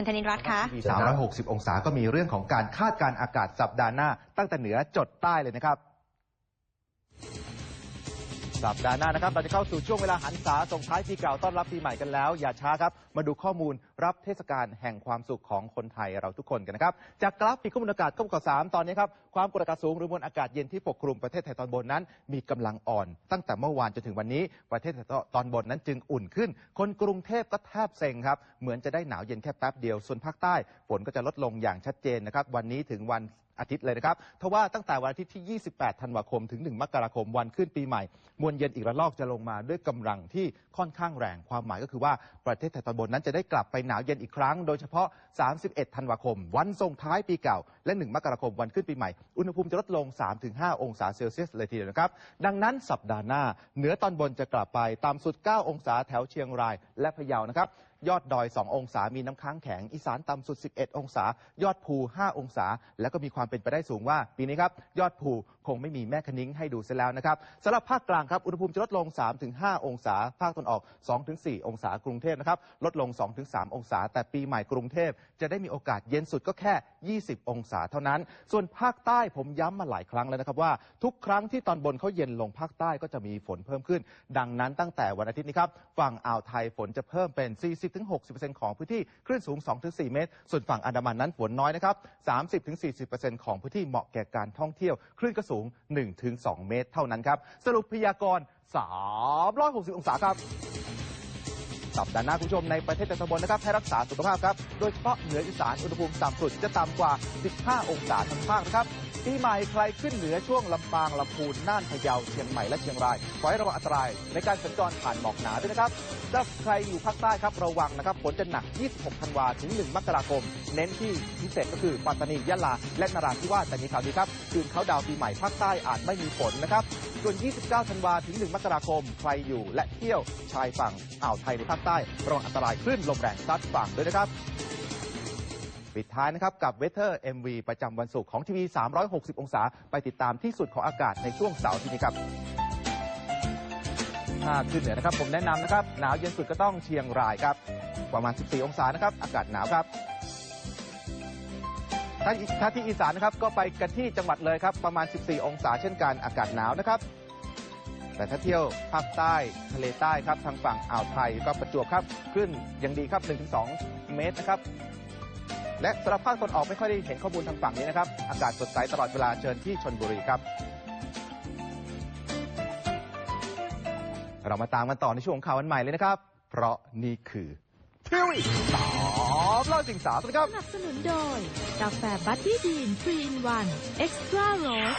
คุณธนินรัตน์คะมี360 องศาก็มีเรื่องของการคาดการณ์อากาศสัปดาห์หน้า ตั้งแต่เหนือจดใต้เลยนะครับ สัปดาห์หน้านะครับ เราจะเข้าสู่ช่วงเวลาหันษาส่งท้ายปีเก่าต้อนรับปีใหม่กันแล้ว อย่าช้าครับ มาดูข้อมูลรับเทศกาลแห่งความสุขของคนไทยเราทุกคนกันนะครับ จากกราฟิกข้อมูลอากาศข้อมูลข่าวสามตอนนี้ครับ ความกดอากาศสูงหรือมวลอากาศเย็นที่ปกคลุมประเทศไทยตอนบนนั้น มีกำลังอ่อน ตั้งแต่เมื่อวานจนถึงวันนี้ ประเทศไทยตอนบนนั้นจึงอุ่นขึ้น คนกรุงเทพก็แทบเซ็งครับ เหมือนจะได้หนาวเย็นแค่แป๊บเดียว ส่วนภาคใต้ฝนก็จะลดลงอย่างชัดเจนนะครับ วันนี้ถึงวัน อาทิตย์เลยนะครับทว่าตั้งแต่วันอาทิตย์ที่ 28 ธันวาคม ถึง 1 มกราคม วันขึ้นปีใหม่ มวลเย็นอีกระลอกจะลงมาด้วยกำลังที่ค่อนข้างแรง ความหมายก็คือว่าประเทศไทยตอนบนนั้นจะได้กลับไปหนาวเย็นอีกครั้ง โดยเฉพาะ 31 ธันวาคม วันส่งท้ายปีเก่า และ 1 มกราคม วันขึ้นปีใหม่ อุณหภูมิจะลดลง 3-5 องศาเซลเซียสเลยทีเดียวนะครับ ดังนั้นสัปดาห์หน้า เหนือตอนบนจะกลับไปต่ำสุด 9 องศาแถวเชียงราย และพะเยานะครับ ยอดดอย 2 องศา มีน้ำค้างแข็ง อีสานต่ำสุด 11 องศา ยอดภู 5 องศา แล้วก็มีความเป็นไปได้สูงว่า ปีนี้ครับยอดภูคงไม่มีแม่คะนิ้งให้ดูเสียแล้วนะครับสำหรับภาคกลางครับอุณหภูมิจะลดลง 3-5 องศา ภาคตะวันออก 2-4 องศากรุงเทพนะครับลดลง 2-3 องศา แต่ปีใหม่กรุงเทพจะได้มีโอกาสเย็นสุดก็แค่ 20 องศาเท่านั้น ส่วนภาคใต้ผมย้ำมาหลายครั้งแล้วนะครับว่าทุกครั้งที่ตอนบนเขาเย็นลงภาคใต้ก็จะมีฝนเพิ่มขึ้น ดังนั้นตั้งแต่วันอาทิตย์นี้ครับฝั่งอ่าวไทยฝนจะเพิ่มเป็น40-60%ของพื้นที่คลื่นสูง 2-4 เมตร ส่วนฝั่งอันดามันนั้นฝนน้อยนะครับ 30-40%ของพื้นที่เหมาะแก่การท่องเที่ยว คลื่นก็สูง 1-2 เมตร เท่านั้นครับ สรุปพยากรณ์ 360 องศาครับสัปดาห์หน้าคุณผู้ชมในประเทศไทยตอนบนนะครับให้รักษาสุขภาพครับ โดยเฉพาะเหนืออีสานอุณหภูมิต่ำสุดจะต่ำกว่า 15 องศาทั้งภาคนะครับ ปีใหม่ใครขึ้นเหนือช่วงลำปางลำพูนน่านพะเยาเชียงใหม่และเชียงรายขอให้ระวังอันตรายในการสัญจรผ่านหมอกหนาด้วยนะครับถ้าใครอยู่ภาคใต้ครับระวังนะครับฝนจะหนัก 26 ธันวาถึง 1 มกราคม เน้นที่พิเศษก็คือปัตตานียะลา และนราธิวาสแต่มีข่าวดีครับคืนเขาดาวปีใหม่ภาคใต้อาจไม่มีฝนนะครับส่วน 29 ธันวาถึง 1 มกราคม ใครอยู่และเที่ยวชายฝั่งอ่าวไทยในภาคใต้ระวังอันตรายคลื่นลมแรงซัดฝั่งด้วยนะครับ ปิดท้ายนะครับกับ Weather MV ประจำวันศุกร์ของทีวี 360 องศา ไปติดตามที่สุดของอากาศในช่วงเสาร์ที่นี้ครับถ้าขึ้นเหนือนะครับ ผมแนะนำนะครับ หนาวเย็นสุดก็ต้องเชียงรายครับ ประมาณ 14 องศานะครับ อากาศหนาวครับถ้าถ้าที่อีสานนะครับก็ไปกันที่จังหวัดเลยครับ ประมาณ 14 องศาเช่นกันอากาศหนาวนะครับ แต่ถ้าเที่ยวภาคใต้ทะเลใต้ครับทางฝั่งอ่าวไทยก็ประจวบครับ ขึ้นยังดีครับ 1-2 เมตรนะครับ และสำหรับภาคตะวันออกไม่ค่อยได้เห็นข้อมูลทางฝั่งนี้นะครับ อากาศสดใสตลอดเวลาเชิญที่ชนบุรีครับ เรามาตามกันต่อในช่วงของข่าววันใหม่เลยนะครับ เพราะนี่คือทีวีสามเล่าสิ่งสามนะครับ สนับสนุนโดย กาแฟบัตตี้ดีนทรีอินวัน เอ็กซ์ตร้าโรส